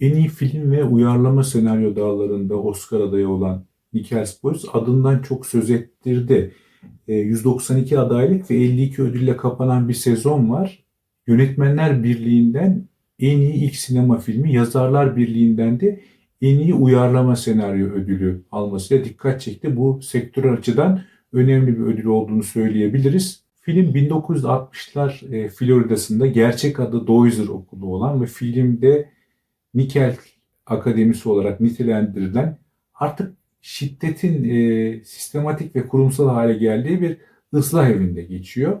En iyi film ve uyarlama senaryo dallarında Oscar adayı olan Nicholas Boyce adından çok söz ettirdi. E, 192 adaylık ve 52 ödülle kapanan bir sezon var. Yönetmenler Birliği'nden en iyi ilk sinema filmi, Yazarlar Birliği'nden de en iyi uyarlama senaryo ödülü almasıyla dikkat çekti. Bu sektör açıdan önemli bir ödül olduğunu söyleyebiliriz. Film 1960'lar e, Florida'sında gerçek adı Dozier Okulu olan ve filmde Nikel Akademisi olarak nitelendirilen artık şiddetin e, sistematik ve kurumsal hale geldiği bir ıslah evinde geçiyor.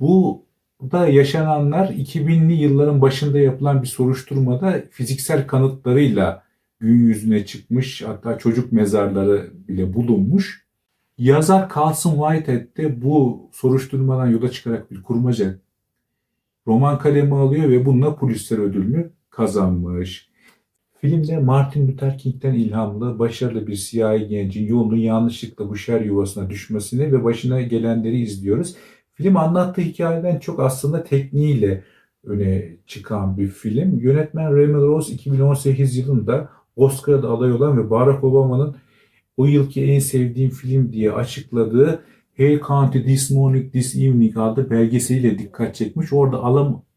Bu da yaşananlar 2000'li yılların başında yapılan bir soruşturmada fiziksel kanıtlarıyla gün yüzüne çıkmış hatta çocuk mezarları bile bulunmuş. Yazar Carlson Whitehead de bu soruşturmadan yola çıkarak bir kurmaca roman kalemi alıyor ve bununla Pulitzer ödülünü kazanmış. Filmde Martin Luther King'den ilhamlı başarılı bir siyahi gencin yolunun yanlışlıkla bu şer yuvasına düşmesini ve başına gelenleri izliyoruz. Film anlattığı hikayeden çok aslında tekniğiyle öne çıkan bir film. Yönetmen Raymond Rose 2018 yılında Oscar'da aday olan ve Barack Obama'nın o yılki en sevdiğim film diye açıkladığı Hey County This Morning This Evening adlı belgeseliyle dikkat çekmiş. Orada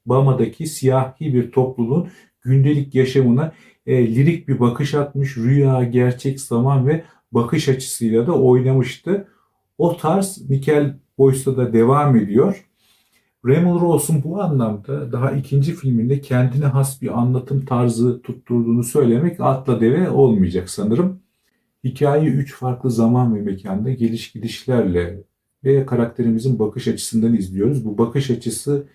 Alabama'daki siyahi bir topluluğun gündelik yaşamına e, lirik bir bakış atmış. Rüya, gerçek, zaman ve bakış açısıyla da oynamıştı. O tarz Mikel Boyce'da da devam ediyor. Raymond Rose'un bu anlamda daha ikinci filminde kendine has bir anlatım tarzı tutturduğunu söylemek atla deve olmayacak sanırım. Hikayeyi üç farklı zaman ve mekanda geliş gidişlerle ve karakterimizin bakış açısından izliyoruz. Bu bakış açısı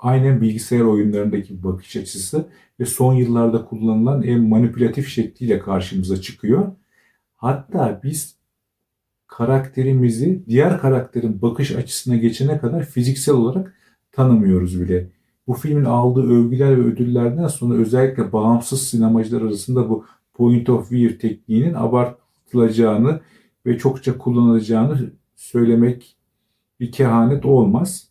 aynen bilgisayar oyunlarındaki bakış açısı ve son yıllarda kullanılan en manipülatif şekliyle karşımıza çıkıyor. Hatta biz karakterimizi diğer karakterin bakış açısına geçene kadar fiziksel olarak tanımıyoruz bile. Bu filmin aldığı övgüler ve ödüllerden sonra özellikle bağımsız sinemacılar arasında bu point of view tekniğinin abartılacağını ve çokça kullanılacağını söylemek bir kehanet olmaz.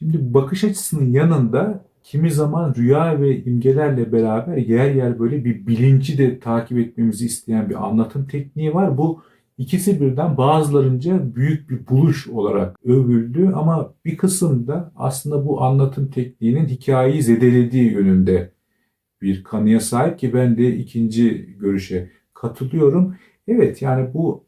Şimdi bakış açısının yanında kimi zaman rüya ve imgelerle beraber yer yer böyle bir bilinci de takip etmemizi isteyen bir anlatım tekniği var. Bu ikisi birden bazılarınca büyük bir buluş olarak övüldü ama bir kısımda aslında bu anlatım tekniğinin hikayeyi zedelediği yönünde bir kanıya sahip ki ben de ikinci görüşe katılıyorum. Evet yani bu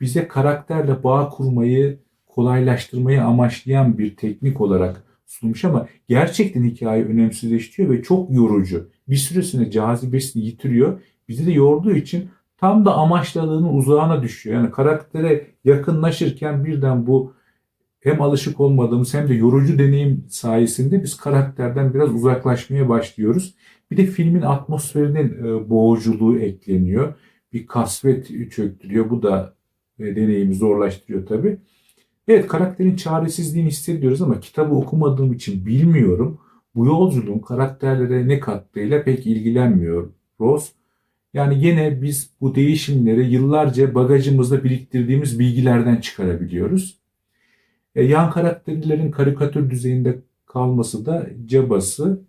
bize karakterle bağ kurmayı, kolaylaştırmayı amaçlayan bir teknik olarak sunmuş ama gerçekten hikayeyi önemsizleştiriyor ve çok yorucu. Bir süresinde cazibesini yitiriyor. Bizi de yorduğu için tam da amaçladığının uzağına düşüyor. Yani karaktere yakınlaşırken birden bu hem alışık olmadığımız hem de yorucu deneyim sayesinde biz karakterden biraz uzaklaşmaya başlıyoruz. Bir de filmin atmosferinin e, boğuculuğu ekleniyor. Bir kasvet çöktürüyor. Bu da e, deneyimi zorlaştırıyor tabii. Evet karakterin çaresizliğini hissediyoruz ama kitabı okumadığım için bilmiyorum. Bu yolculuğun karakterlere ne kattığıyla pek ilgilenmiyor Rose. Yani yine biz bu değişimleri yıllarca bagajımızda biriktirdiğimiz bilgilerden çıkarabiliyoruz. E, yan karakterlerin karikatür düzeyinde kalması da cabası.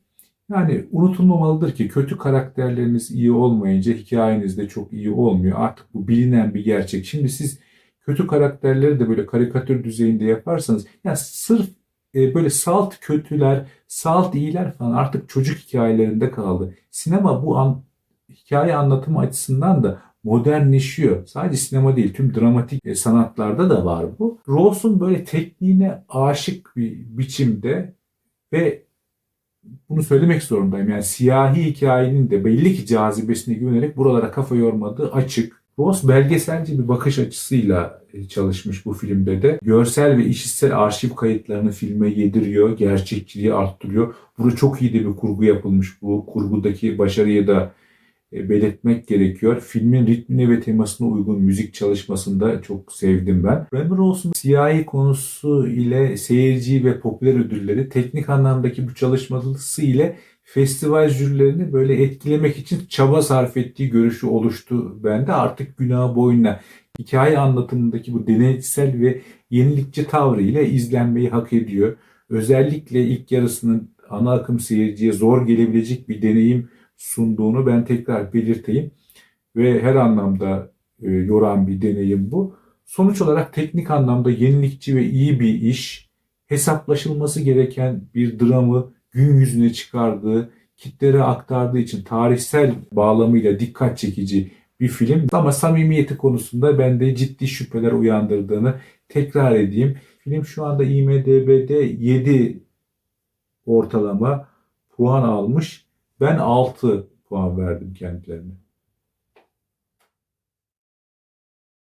Yani unutulmamalıdır ki kötü karakterleriniz iyi olmayınca hikayeniz de çok iyi olmuyor. Artık bu bilinen bir gerçek. Şimdi siz kötü karakterleri de böyle karikatür düzeyinde yaparsanız yani sırf e, böyle salt kötüler, salt iyiler falan artık çocuk hikayelerinde kaldı. Sinema bu an, hikaye anlatımı açısından da modernleşiyor. Sadece sinema değil tüm dramatik e, sanatlarda da var bu. Rawls'un böyle tekniğine aşık bir biçimde ve bunu söylemek zorundayım. Yani siyahi hikayenin de belli ki cazibesine güvenerek buralara kafa yormadığı açık. Ross belgeselci bir bakış açısıyla e, çalışmış bu filmde de. Görsel ve işitsel arşiv kayıtlarını filme yediriyor, gerçekçiliği arttırıyor. Burada çok iyi de bir kurgu yapılmış. Bu kurgudaki başarıyı da e, belirtmek gerekiyor. Filmin ritmine ve temasına uygun müzik çalışmasında çok sevdim ben. Rose'un siyahi konusu ile seyirci ve popüler ödülleri teknik anlamdaki bu çalışması ile festival jürilerini böyle etkilemek için çaba sarf ettiği görüşü oluştu bende. Artık günah boyuna hikaye anlatımındaki bu deneysel ve yenilikçi tavrı ile izlenmeyi hak ediyor. Özellikle ilk yarısının ana akım seyirciye zor gelebilecek bir deneyim sunduğunu ben tekrar belirteyim. Ve her anlamda e, yoran bir deneyim bu. Sonuç olarak teknik anlamda yenilikçi ve iyi bir iş, hesaplaşılması gereken bir dramı gün yüzüne çıkardığı, kitlere aktardığı için tarihsel bağlamıyla dikkat çekici bir film. Ama samimiyeti konusunda bende ciddi şüpheler uyandırdığını tekrar edeyim. Film şu anda IMDB'de 7 ortalama puan almış. Ben 6 puan verdim kendilerine.